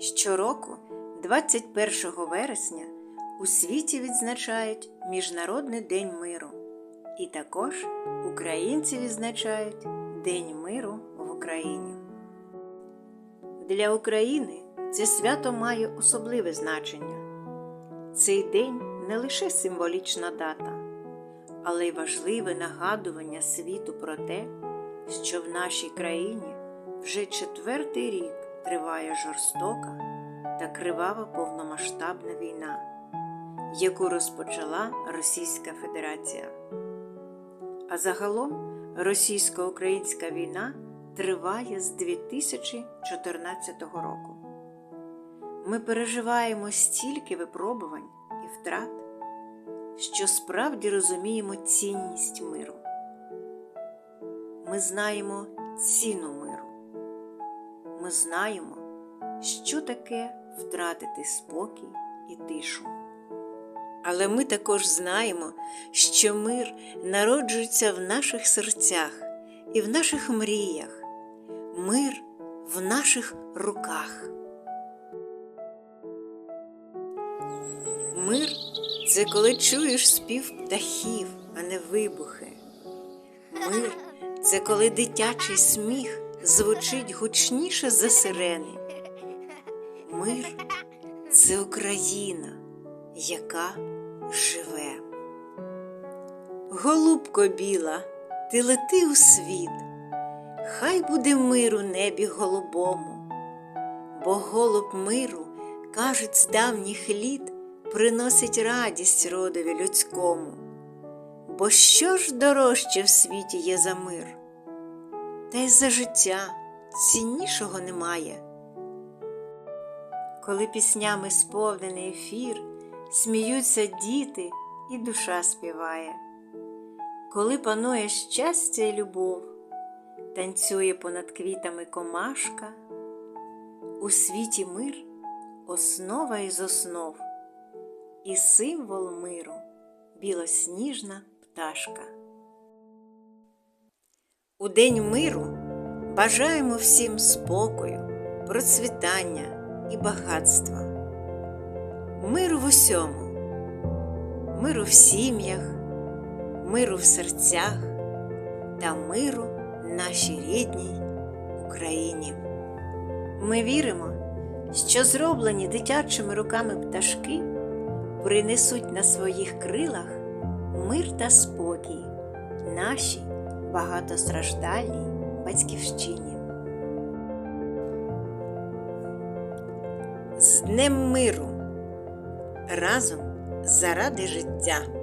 Щороку, 21 вересня, у світі відзначають Міжнародний день миру. І також українці відзначають День миру в Україні. Для України це свято має особливе значення. Цей день не лише символічна дата, але й важливе нагадування світу про те, що в нашій країні вже четвертий рік триває жорстока та кривава повномасштабна війна, яку розпочала Російська Федерація. А загалом російсько-українська війна триває з 2014 року. Ми переживаємо стільки випробувань і втрат, що справді розуміємо цінність миру. Ми знаємо ціну миру. Ми знаємо, що таке втратити спокій і тишу. Але ми також знаємо, що мир народжується в наших серцях і в наших мріях, мир в наших руках. Мир це коли чуєш спів птахів, а не вибухи. Мир це коли дитячий сміх звучить гучніше за сирени. Мир це Україна, яка живе. Голубко біла, ти лети у світ, хай буде мир у небі голубому, бо голуб миру, кажуть, з давніх літ приносить радість родові людському. Бо що ж дорожче в світі є за мир? Та й за життя ціннішого немає. Коли піснями сповнений ефір, сміються діти і душа співає, коли панує щастя і любов, танцює понад квітами комашка, у світі мир основа із основ, і символ миру білосніжна пташка. У День миру бажаємо всім спокою, процвітання і багатства, миру в усьому, миру в сім'ях, миру в серцях та миру нашій рідній Україні. Ми віримо, що зроблені дитячими руками пташки принесуть на своїх крилах мир та спокій нашій багатостраждальній батьківщині. З Днем миру разом заради життя.